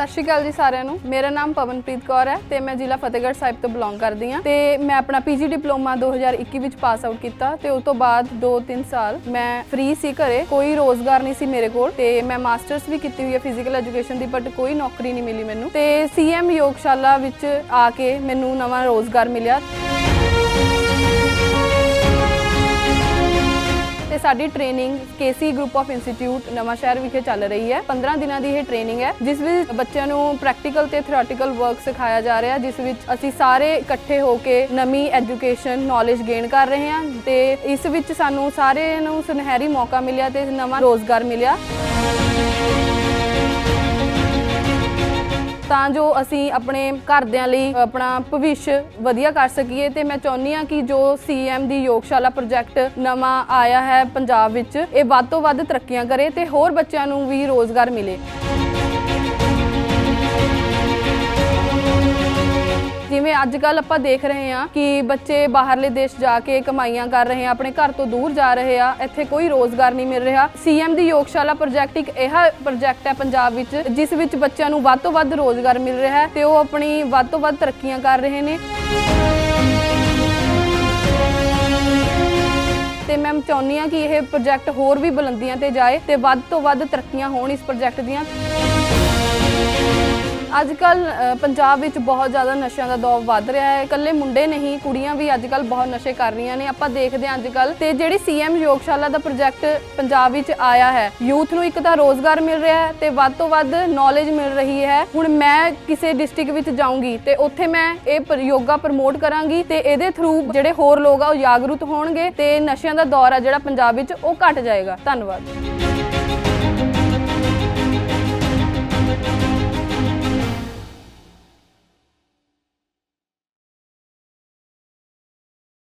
ਸਤਿ ਸ਼੍ਰੀ ਅਕਾਲ ਜੀ ਸਾਰਿਆਂ ਨੂੰ। ਮੇਰਾ ਨਾਮ ਪਵਨਪ੍ਰੀਤ ਕੌਰ ਹੈ ਤੇ ਮੈਂ ਜ਼ਿਲ੍ਹਾ ਫਤਿਹਗੜ੍ਹ ਸਾਹਿਬ ਤੋਂ ਬਿਲੋਂਗ ਕਰਦੀ ਹਾਂ। ਤੇ ਮੈਂ ਆਪਣਾ ਪੀਜੀ ਡਿਪਲੋਮਾ 2021 ਵਿੱਚ ਪਾਸ ਆਊਟ ਕੀਤਾ ਤੇ ਉਸ ਤੋਂ ਬਾਅਦ 2-3 ਸਾਲ ਮੈਂ ਫ੍ਰੀ ਸੀ ਘਰੇ। ਕੋਈ ਰੋਜ਼ਗਾਰ ਨਹੀਂ ਸੀ ਮੇਰੇ ਕੋਲ ਤੇ ਮੈਂ ਮਾਸਟਰਸ ਵੀ ਕੀਤੀ ਹੋਈ ਹੈ ਫਿਜ਼ੀਕਲ ਐਜੂਕੇਸ਼ਨ ਦੀ ਬਟ ਕੋਈ ਨੌਕਰੀ ਨਹੀਂ ਮਿਲੀ ਮੈਨੂੰ। ਤੇ ਸੀਐਮ ਯੋਗਸ਼ਾਲਾ ਵਿੱਚ ਆ ਕੇ ਮੈਨੂੰ ਨਵਾਂ ਰੋਜ਼ਗਾਰ ਮਿਲਿਆ। ਸਾਡੀ training KC group of institute Nawanshahr ਵਿਖੇ ਚੱਲ ਰਹੀ ਹੈ। 15 ਦਿਨਾਂ ਦੀ ਇਹ ਟ੍ਰੇਨਿੰਗ ਹੈ, ਜਿਸ ਵਿੱਚ ਬੱਚਿਆਂ ਨੂੰ ਪ੍ਰੈਕਟੀਕਲ ਤੇ ਥਿਓਰੀਟੀਕਲ ਵਰਕ ਸਿਖਾਇਆ ਜਾ ਰਿਹਾ, ਜਿਸ ਵਿੱਚ ਅਸੀਂ ਸਾਰੇ ਇਕੱਠੇ ਹੋ ਕੇ ਨਵੀਂ ਐਜੂਕੇਸ਼ਨ ਨੌਲੇਜ ਗੇਨ ਕਰ ਰਹੇ ਹਾਂ ਤੇ ਇਸ ਵਿੱਚ ਸਾਨੂੰ ਸਾਰਿਆਂ ਨੂੰ ਸੁਨਹਿਰੀ ਮੌਕਾ ਮਿਲਿਆ ਤੇ ਨਵਾਂ ਰੋਜ਼ਗਾਰ ਮਿਲਿਆ। ਤਾਂ ਜੋ ਅਸੀਂ ਆਪਣੇ ਘਰਦਿਆਂ ਲਈ ਆਪਣਾ ਭਵਿੱਖ ਵਧੀਆ ਕਰ ਸਕੀਏ ਤੇ ਮੈਂ ਚਾਹੁੰਦੀ ਹਾਂ ਕਿ ਜੋ ਸੀਐਮ ਦੀ ਯੋਗਸ਼ਾਲਾ ਪ੍ਰੋਜੈਕਟ ਨਵਾਂ ਆਇਆ ਹੈ ਪੰਜਾਬ ਵਿੱਚ, ਇਹ ਵੱਧ ਤੋਂ ਵੱਧ ਤਰੱਕੀਆਂ ਕਰੇ ਤੇ ਹੋਰ ਬੱਚਿਆਂ ਨੂੰ ਵੀ ਰੋਜ਼ਗਾਰ ਮਿਲੇ। ਅੱਜ ਕੱਲ ਆਪਾਂ ਦੇਖ ਰਹੇ ਹਾਂ ਕਿ ਬੱਚੇ ਬਾਹਰਲੇ ਦੇਸ਼ ਜਾ ਕੇ ਕਮਾਈਆਂ ਕਰ ਰਹੇ ਆ, ਆਪਣੇ ਘਰ ਤੋਂ ਦੂਰ ਜਾ ਰਹੇ ਆ, ਇੱਥੇ ਕੋਈ ਰੋਜ਼ਗਾਰ ਨਹੀਂ ਮਿਲ ਰਿਹਾ। ਸੀਐਮ ਦੀ ਯੋਗਸ਼ਾਲਾ ਪ੍ਰੋਜੈਕਟ ਇੱਕ ਇਹ ਪ੍ਰੋਜੈਕਟ ਹੈ ਪੰਜਾਬ ਵਿੱਚ, ਜਿਸ ਵਿੱਚ ਬੱਚਿਆਂ ਨੂੰ ਵੱਧ ਤੋਂ ਵੱਧ ਰੋਜ਼ਗਾਰ ਮਿਲ ਰਿਹਾ ਹੈ ਤੇ ਉਹ ਆਪਣੀ ਵੱਧ ਤੋਂ ਵੱਧ ਤਰੱਕੀਆਂ ਕਰ ਰਹੇ ਨੇ। ਤੇ ਮੈਂ ਚਾਹੁੰਦੀ ਹਾਂ ਕਿ ਇਹ ਪ੍ਰੋਜੈਕਟ ਹੋਰ ਵੀ ਬੁਲੰਦੀਆਂ ਤੇ ਜਾਏ ਤੇ ਵੱਧ ਤੋਂ ਵੱਧ ਤਰੱਕੀਆਂ ਹੋਣ ਇਸ ਪ੍ਰੋਜੈਕਟ ਦੀਆਂ। ਅੱਜ ਕੱਲ ਪੰਜਾਬ ਵਿੱਚ ਬਹੁਤ ਜ਼ਿਆਦਾ ਨਸ਼ਿਆਂ ਦਾ ਦੌਰ ਵੱਧ ਰਿਹਾ ਹੈ। ਇਕੱਲੇ ਮੁੰਡੇ ਨਹੀਂ, ਕੁੜੀਆਂ ਵੀ ਅੱਜ ਕੱਲ ਬਹੁਤ ਨਸ਼ੇ ਕਰ ਰਹੀਆਂ ਨੇ। ਆਪਾਂ ਦੇਖਦੇ ਹਾਂ ਅੱਜ ਕੱਲ ਤੇ ਜਿਹੜੀ ਸੀਐਮ ਯੋਗਸ਼ਾਲਾ ਦਾ ਪ੍ਰੋਜੈਕਟ ਪੰਜਾਬ ਵਿੱਚ ਆਇਆ ਹੈ, ਯੂਥ ਨੂੰ ਇੱਕ ਤਾਂ ਰੋਜ਼ਗਾਰ ਮਿਲ ਰਿਹਾ ਹੈ ਤੇ ਵੱਧ ਤੋਂ ਵੱਧ ਨੌਲੇਜ ਮਿਲ ਰਹੀ ਹੈ। ਹੁਣ ਮੈਂ ਕਿਸੇ ਡਿਸਟ੍ਰਿਕਟ ਵਿੱਚ ਜਾਊਂਗੀ ਤੇ ਉੱਥੇ ਮੈਂ ਇਹ ਪ- ਯੋਗਾ ਪ੍ਰਮੋਟ ਕਰਾਂਗੀ ਤੇ ਇਹਦੇ ਥਰੂ ਜਿਹੜੇ ਹੋਰ ਲੋਕ ਆ ਉਹ ਜਾਗਰੂਕ ਹੋਣਗੇ ਤੇ ਨਸ਼ਿਆਂ ਦਾ ਦੌਰ ਆ ਜਿਹੜਾ ਪੰਜਾਬ ਵਿੱਚ ਉਹ ਘਟ ਜਾਏਗਾ। ਧੰਨਵਾਦ।